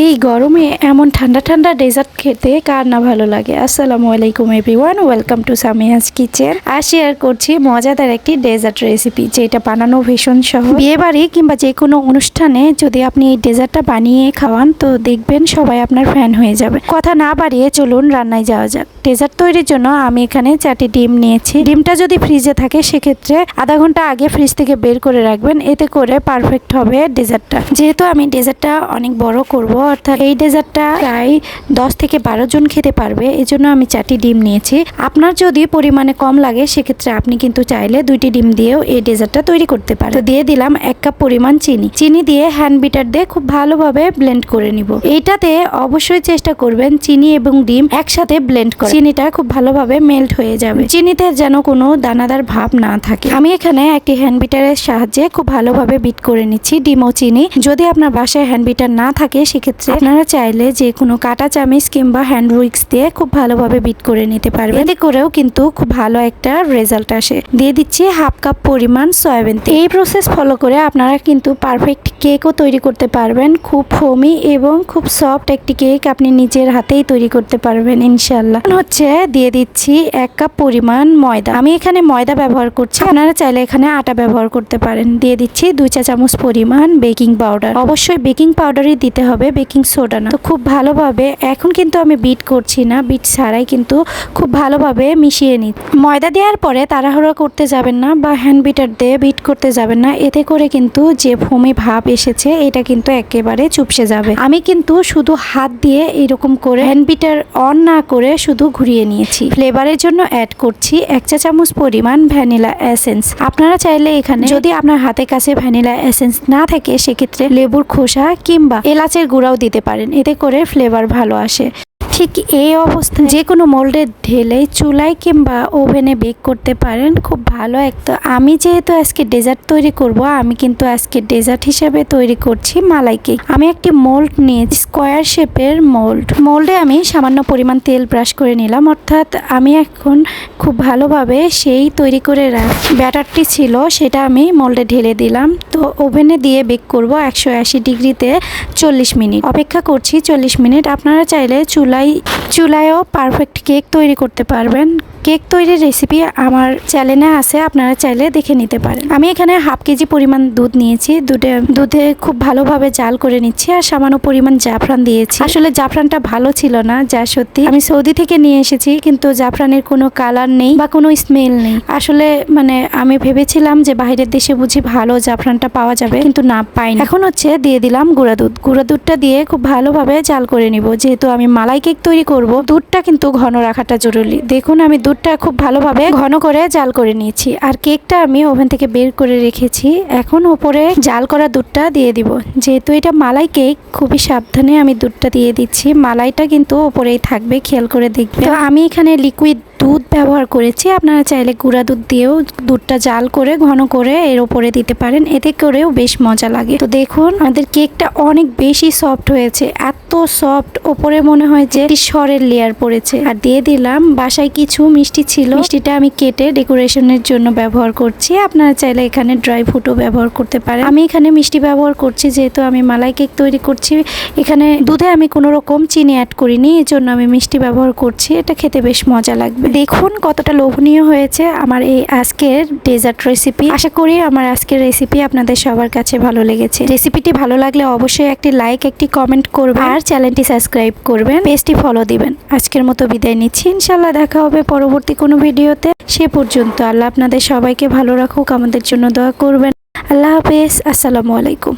এই গরমে এমন ঠান্ডা ঠান্ডা ডেজার্ট খেতে কার না ভালো লাগে? আসসালামু আলাইকুম everyone welcome to Samia's kitchen R share করছি মজাদার একটি ডেজার্ট রেসিপি যেটা বানানো ভীষণ সহজ। বিয়ে বাড়ি কিংবা যে কোনো অনুষ্ঠানে যদি আপনি এই ডেজার্টটা বানিয়ে খাওয়ান, তো দেখবেন সবাই আপনার ফ্যান হয়ে যাবে। কথা না বাড়িয়ে চলুন রান্নায় যাওয়া যাক। ডেজার্ট তৈরির জন্য আমি এখানে চারটি ডিম নিয়েছি। ডিমটা যদি ফ্রিজে থাকে, সেক্ষেত্রে আধা ঘণ্টা আগে ফ্রিজ থেকে বের করে রাখবেন। এতে করে পারফেক্ট হবে ডেজার্টটা যেহেতু আমি ডেজার্টটা অনেক বড় করব অর্থাৎ এই ডেজার্টটা প্রায় দশ থেকে বারো জন খেতে পারবে এই জন্য আমি চারটি ডিম নিয়েছি। আপনার যদি পরিমাণে কম লাগে, সেক্ষেত্রে আপনি কিন্তু চাইলে দুইটি ডিম দিয়েও এই ডেজার্টটা তৈরি করতে পারেন। তো দিয়ে দিলাম এক কাপ পরিমাণ চিনি। চিনি দিয়ে হ্যান্ড বিটার দিয়ে খুব ভালোভাবে ব্লেন্ড করে নিব। এইটাতে অবশ্যই চেষ্টা করবেন চিনি এবং ডিম একসাথে ব্লেন্ড করে চিনিটা খুব ভালোভাবে মেল্ট হয়ে যাবে। চিনিতে যেন কোনো দানাদার ভাব না থাকে। আমি এখানে একটি হ্যান্ড বিটারের সাহায্যে খুব ভালোভাবে বিট করে নিচ্ছি ডিম ও চিনি। যদি আপনার বাসায় হ্যান্ড বিটার না থাকে, সেক্ষেত্রে আপনারা চাইলে যে কোনো কাটা চামিচ কিংবা হ্যান্ড উইক্স দিয়ে খুব ভালোভাবে বিট করে নিতে পারবেন। এতে করেও কিন্তু খুব ভালো একটা রেজাল্ট আসে। দিয়ে দিচ্ছি হাফ কাপ পরিমাণ সয়াবিন তেল। এই প্রসেস ফলো করে আপনারা কিন্তু পারফেক্ট কেকও তৈরি করতে পারবেন। খুব ফোমি এবং খুব সফট একটি কেক আপনি নিজের হাতেই তৈরি করতে পারবেন ইনশাল্লাহ হচ্ছে দিয়ে দিচ্ছি এক কাপ পরিমাণ ময়দা। আমি এখানে ময়দা ব্যবহার করছি। আপনারা চাইলে এখানে আটা ব্যবহার করতে পারেন। দিয়ে দিচ্ছি দুই চা চামচ পরিমাণ বেকিং পাউডার অবশ্যই বেকিং পাউডারই দিতে হবে। বেকিং সোডা না। তো খুব ভালোভাবে, এখন কিন্তু আমি বিট করছি না, বিট ছাড়াই কিন্তু খুব ভালোভাবে মিশিয়ে নিই ময়দা দেওয়ার পরে তাড়াহুড়া করতে যাবেন না বা হ্যান্ড বিটার দিয়ে বিট করতে যাবেন না, এতে করে কিন্তু যে ফোমি ভাব এসেছে, এটা কিন্তু একেবারে চুপসে যাবে। আমি কিন্তু শুধু হাত দিয়ে এরকম করে হ্যান্ড বিটার অন না করে শুধু ঘুরিয়ে নিয়েছি। ফ্লেভারের জন্য অ্যাড করছি এক চা চামচ পরিমাণ ভ্যানিলা এসেন্স। আপনারা চাইলে এখানে যদি আপনার হাতের কাছে ভ্যানিলা এসেন্স না থাকে, সেক্ষেত্রে লেবুর খোসা কিংবা এলাচের গুঁড়াও দিতে পারেন। এতে করে ফ্লেভার ভালো আসে। ঠিক এই অবস্থা যে কোনো মোল্ডে ঢেলে চুলায় কিংবা ওভেনে বেক করতে পারেন, খুব ভালো একটা। আমি যেহেতু আজকে ডেজার্ট তৈরি করব, আমি কিন্তু আজকে ডেজার্ট হিসেবে তৈরি করছি মালাই কেক। আমি একটি মোল্ড নিয়ে স্কোয়ার শেপের মোল্ড। মোল্ডে আমি সামান্য পরিমাণ তেল ব্রাশ করে নিলাম, অর্থাৎ আমি এখন খুব ভালোভাবে সেই তৈরি করে ব্যাটারটি ছিল, সেটা আমি মোল্ডে ঢেলে দিলাম। তো ওভেনে দিয়ে বেক করব একশো আশি ডিগ্রিতে চল্লিশ মিনিট। অপেক্ষা করছি চল্লিশ মিনিট। আপনারা চাইলে চুলাই চুলায়ও পারফেক্ট কেক তৈরি করতে পারবেন। কেক তৈরির রেসিপি আমার চ্যানেলে আছে, আপনারা চাইলে দেখে নিতে পারেন। আমি এখানে হাফ কেজি পরিমাণ দুধ নিয়েছি, দুধে দুধে খুব ভালোভাবে জাল করে নিচ্ছি আর সামান্য পরিমাণ জাফরান দিয়েছি। আসলে জাফরানটা ভালো ছিল না, যা সত্যি। আমি সৌদি থেকে নিয়ে এসেছি, কিন্তু জাফরানের কোনো কালার নেই বা কোনো স্মেল নেই। আসলে মানে আমি ভেবেছিলাম যে বাইরের দেশে বুঝি ভালো জাফরানটা পাওয়া যাবে, কিন্তু না, পাইনি। এখন হচ্ছে দিয়ে দিলাম গুঁড়া দুধ। গুঁড়া দুধটা দিয়ে খুব ভালোভাবে জাল করে নিব। যেহেতু আমি মালাই কেক তৈরি করব, দুধটা কিন্তু ঘন রাখাটা জরুরি। দেখুন, আমি দুধটা খুব ভালোভাবে ঘন করে জাল করে নিয়েছি। আর কেকটা আমি ওভেন থেকে বের করে রেখেছি। এখন ওপরে জাল করা দুধটা দিয়ে দিব। যেহেতু এটা মালাই কেক, খুবই সাবধানে আমি দুধটা দিয়ে দিচ্ছি। মালাইটা কিন্তু ওপরেই থাকবে, খেয়াল করে দেখবে আমি এখানে লিকুইড দুধ ব্যবহার করেছি। আপনারা চাইলে গুঁড়া দুধ দিয়েও দুধটা জাল করে, ঘন করে এর ওপরে দিতে পারেন। এতে করেও বেশ মজা লাগে। তো দেখুন, আমাদের কেকটা অনেক বেশি সফট হয়েছে। এত সফট, ওপরে মনে হয় যে সরের লেয়ার পড়েছে। আর দিয়ে দিলাম, বাসায় কিছু মিষ্টি ছিল। মিষ্টিটা আমি কেটে ডেকোরেশনের জন্য ব্যবহার করছি। আপনারা চাইলে এখানে ড্রাই ফ্রুটও ব্যবহার করতে পারেন। আমি এখানে মিষ্টি ব্যবহার করছি, যেহেতু আমি মালাই কেক তৈরি করছি। এখানে দুধে আমি কোনো রকম চিনি অ্যাড করিনি এই জন্য আমি মিষ্টি ব্যবহার করছি। এটা খেতে বেশ মজা লাগবে। দেখুন কতটা লোভনীয় হয়েছে আমার এই আজকের ডেজার্ট রেসিপি আশা করি আমার আজকের রেসিপি আপনাদের সবার কাছে ভালো লেগেছে। রেসিপিটি ভালো লাগলে অবশ্যই একটি লাইক একটি কমেন্ট করবেন। আর চ্যানেলটি সাবস্ক্রাইব করবেন। পেজটি ফলো দিবেন। আজকের মতো বিদায় নিচ্ছি। ইনশাল্লাহ দেখা হবে পরবর্তী কোনো ভিডিওতে। সে পর্যন্ত আল্লাহ আপনাদের সবাইকে ভালো রাখুক, আমাদের জন্য দোয়া করবেন। আল্লাহ হাফেজ। আসসালামু আলাইকুম।